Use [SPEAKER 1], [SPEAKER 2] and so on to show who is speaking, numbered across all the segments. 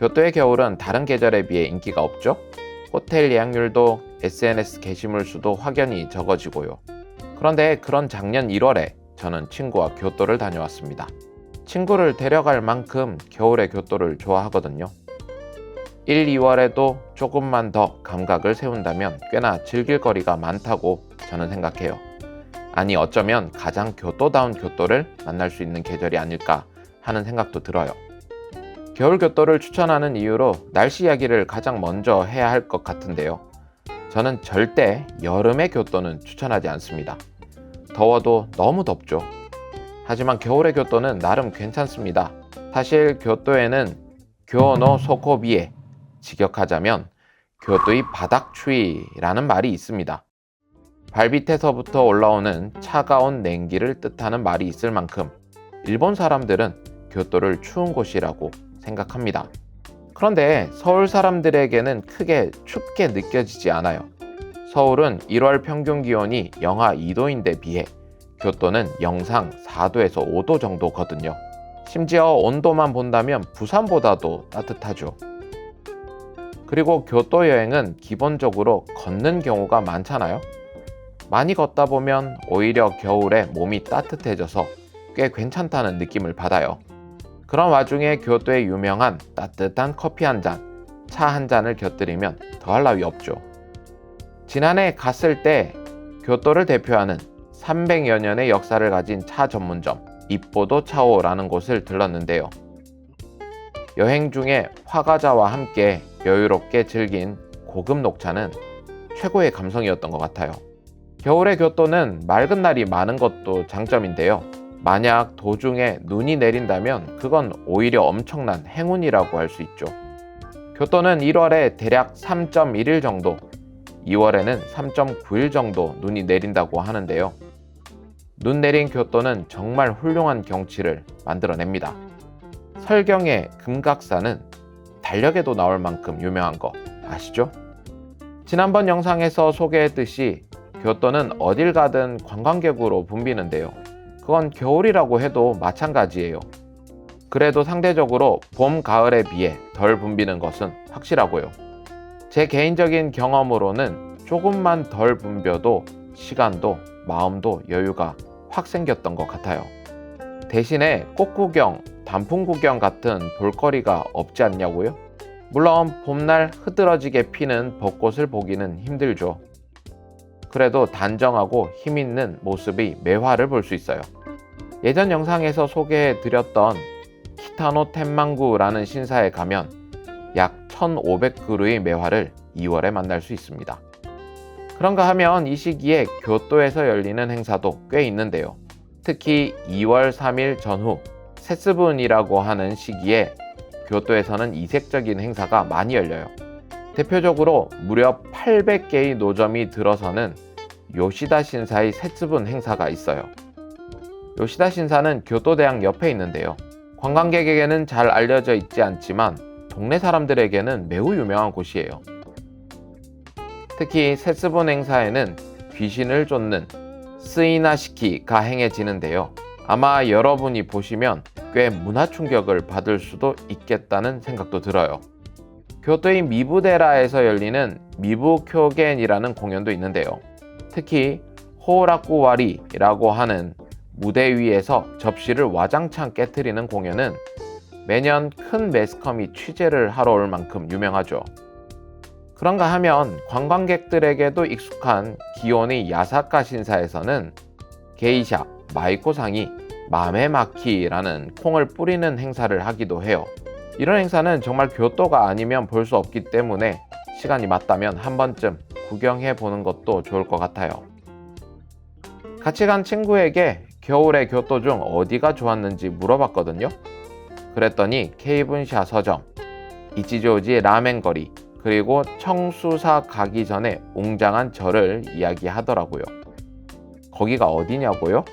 [SPEAKER 1] 교토의 겨울은 다른 계절에 비해 인기가 없죠? 호텔 예약률도 SNS 게시물 수도 확연히 적어지고요. 그런데 그런 작년 1월에 저는 친구와 교토를 다녀왔습니다. 친구를 데려갈 만큼 겨울의 교토를 좋아하거든요. 1, 2월에도 조금만 더 감각을 세운다면 꽤나 즐길 거리가 많다고 저는 생각해요. 아니 어쩌면 가장 교토다운 교토를 만날 수 있는 계절이 아닐까 하는 생각도 들어요. 겨울 교토를 추천하는 이유로 날씨 이야기를 가장 먼저 해야 할 것 같은데요. 저는 절대 여름의 교토는 추천하지 않습니다. 더워도 너무 덥죠. 하지만 겨울의 교토는 나름 괜찮습니다. 사실 교토에는 교노 소코비에 직역하자면 교토의 바닥 추위라는 말이 있습니다. 발밑에서부터 올라오는 차가운 냉기를 뜻하는 말이 있을 만큼 일본 사람들은 교토를 추운 곳이라고 생각합니다. 그런데 서울 사람들에게는 크게 춥게 느껴지지 않아요. 서울은 1월 평균 기온이 영하 2도인데 비해 교토는 영상 4도에서 5도 정도거든요. 심지어 온도만 본다면 부산보다도 따뜻하죠. 그리고 교토 여행은 기본적으로 걷는 경우가 많잖아요. 많이 걷다 보면 오히려 겨울에 몸이 따뜻해져서 꽤 괜찮다는 느낌을 받아요. 그런 와중에 교토의 유명한 따뜻한 커피 한 잔, 차 한 잔을 곁들이면 더할 나위 없죠. 지난해 갔을 때 교토를 대표하는 300여 년의 역사를 가진 차 전문점 이뽀도 차오라는 곳을 들렀는데요. 여행 중에 화가자와 함께 여유롭게 즐긴 고급 녹차는 최고의 감성이었던 것 같아요. 겨울의 교토는 맑은 날이 많은 것도 장점인데요. 만약 도중에 눈이 내린다면 그건 오히려 엄청난 행운이라고 할 수 있죠. 교토는 1월에 대략 3.1일 정도, 2월에는 3.9일 정도 눈이 내린다고 하는데요. 눈 내린 교토는 정말 훌륭한 경치를 만들어냅니다. 설경의 금각산은 달력에도 나올 만큼 유명한 거 아시죠? 지난번 영상에서 소개했듯이 교토는 어딜 가든 관광객으로 붐비는데요. 그건 겨울이라고 해도 마찬가지예요. 그래도 상대적으로 봄, 가을에 비해 덜 붐비는 것은 확실하고요. 제 개인적인 경험으로는 조금만 덜 붐벼도 시간도 마음도 여유가 확 생겼던 것 같아요. 대신에 꽃구경, 단풍 구경 같은 볼거리가 없지 않냐고요? 물론 봄날 흐드러지게 피는 벚꽃을 보기는 힘들죠. 그래도 단정하고 힘있는 모습이 매화를 볼 수 있어요. 예전 영상에서 소개해 드렸던 키타노 텐망구라는 신사에 가면 약 1,500그루의 매화를 2월에 만날 수 있습니다. 그런가 하면 이 시기에 교토에서 열리는 행사도 꽤 있는데요. 특히 2월 3일 전후 세스분이라고 하는 시기에 교토에서는 이색적인 행사가 많이 열려요. 대표적으로 무려 800개의 노점이 들어서는 요시다 신사의 세츠분 행사가 있어요. 요시다 신사는 교토대학 옆에 있는데요. 관광객에게는 잘 알려져 있지 않지만 동네 사람들에게는 매우 유명한 곳이에요. 특히 세스분 행사에는 귀신을 쫓는 스이나시키가 행해지는데요. 아마 여러분이 보시면 꽤 문화 충격을 받을 수도 있겠다는 생각도 들어요. 교토의 미부데라에서 열리는 미부쿄겐이라는 공연도 있는데요. 특히 호라쿠와리라고 하는 무대 위에서 접시를 와장창 깨뜨리는 공연은 매년 큰 매스컴이 취재를 하러 올 만큼 유명하죠. 그런가 하면 관광객들에게도 익숙한 기온의 야사카 신사에서는 게이샤, 마이코상이 마메마키라는 콩을 뿌리는 행사를 하기도 해요. 이런 행사는 정말 교토가 아니면 볼 수 없기 때문에 시간이 맞다면 한 번쯤 구경해 보는 것도 좋을 것 같아요. 같이 간 친구에게 겨울의 교토 중 어디가 좋았는지 물어봤거든요. 그랬더니 케이븐샤 서점, 이치조지 라멘 거리, 그리고 청수사 가기 전에 웅장한 절을 이야기하더라고요. 거기가 어디냐고요?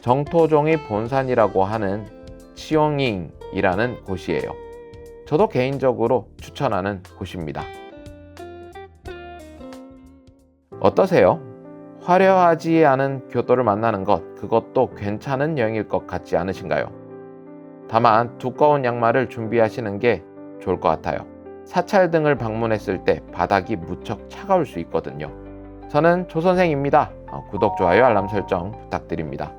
[SPEAKER 1] 정토종의 본산이라고 하는 치용잉이라는 곳이에요. 저도 개인적으로 추천하는 곳입니다. 어떠세요? 화려하지 않은 교토를 만나는 것, 그것도 괜찮은 여행일 것 같지 않으신가요? 다만 두꺼운 양말을 준비하시는 게 좋을 것 같아요. 사찰 등을 방문했을 때 바닥이 무척 차가울 수 있거든요. 저는 조선생입니다. 어, 구독, 좋아요, 알람 설정 부탁드립니다.